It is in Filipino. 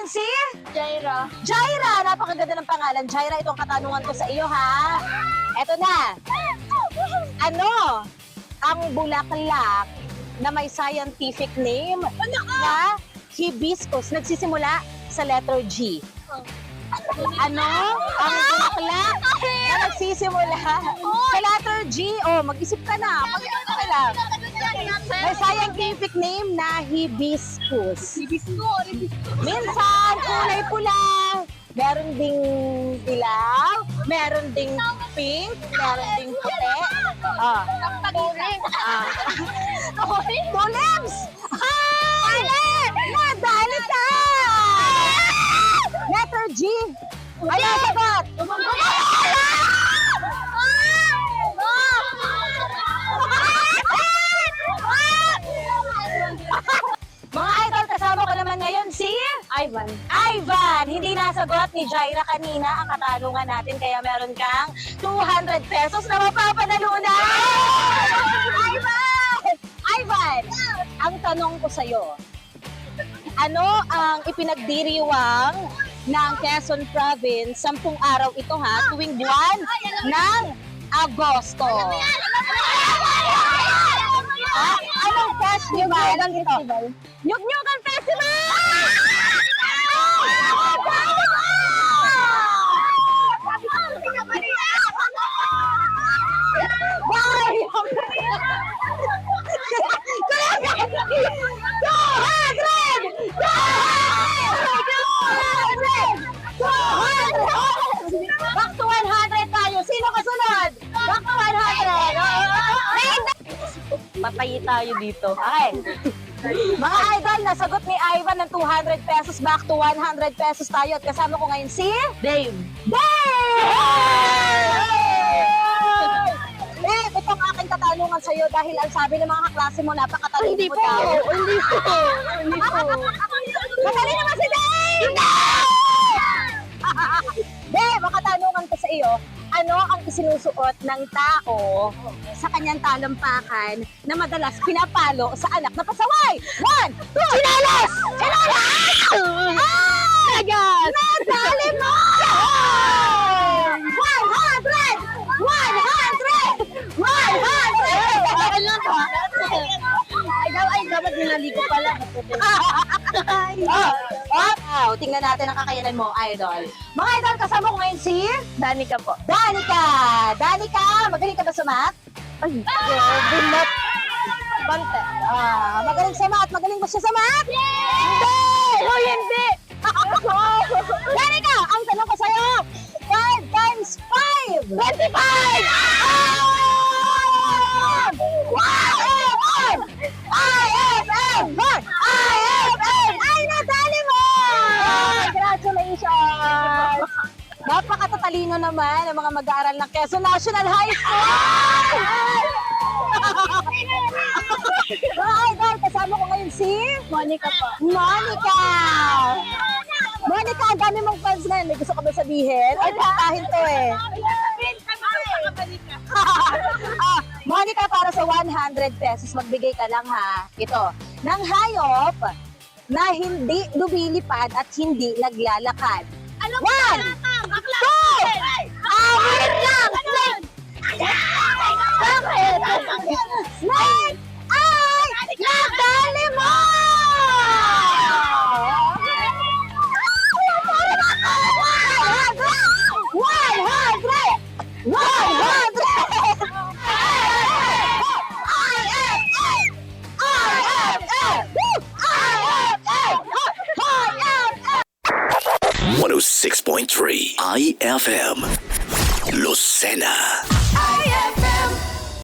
ngayon si Jaira. Jaira. Napakaganda ng pangalan. Jaira, itong katanungan ko sa iyo ha. Eto na. Ano ang bulaklak na may scientific name na hibiscus? Nagsisimula sa letter G. Ano ang bulaklak na nagsisimula sa letter G? Oh, mag-isip ka na. Mag-isip ka lang. May scientific name na hibiscus. Minsan, kulay pula. Meron ding dilaw, meron ding pink, meron ding puti. Ah. Ah. Tulips! Ay! Nadali ka! Letter G. Ano ang sagot? Ivan. Ivan! Hindi nasagot ni Jaira kanina ang katanungan natin kaya meron kang 200 pesos na mapapanalunan! Ivan! Ivan! Ang tanong ko sa'yo, ano ang ipinagdiriwang ng Quezon Province sampung araw ito ha, tuwing buwan ng Agosto? Ha? Anong festival? Nyug-Nyugan Festival! 100. Patay tayo dito. Okay. Mga idol, nasagot ni Ivan ng 200 pesos back to 100 pesos tayo at kasama ko ngayon si Dave. Dave! Dave, ito ang aking katanungan sa'yo dahil ang sabi ng mga kaklase mo, napakatalino Hindi mo po. daw. Hindi po. Hindi po. Matalino naman si Dave! Dave, ang katanungan ko sa iyo, ano ang isinusuot ng tao sa kanyang talampakan na madalas pinapalo sa anak na pasaway? One, two, Chinalas! Chinalas! Ah! Nagas! Nadali mo! 100! 100! 100! Bakit lang to? Ay, daw- ay, dapat ninaligo pala. Oh, tingnan natin ang kakayanan mo, idol. Mga idol, kasama ko ngayon si Danica po. Danica! Danica, magaling ka ba sa math? Ay, grabe na. Bante. Ah, magaling sa math. Magaling ba siya sa math? Hindi! Oh, Congratulations! Napakatatalino naman ang mga mag-aaral ng Quezon National High School! Mga idol, kasama ko ngayon si Monica po. Monica! Monica, ang dami mong fans ngayon. May gusto ka ba sabihin? Ay, patahin to eh. ah, Monica, para sa 100 pesos, magbigay ka lang ha. Ito, ng hayop na hindi lumilipad at hindi naglalakad. Ano One! 106.3 IFM Lucena. IFA!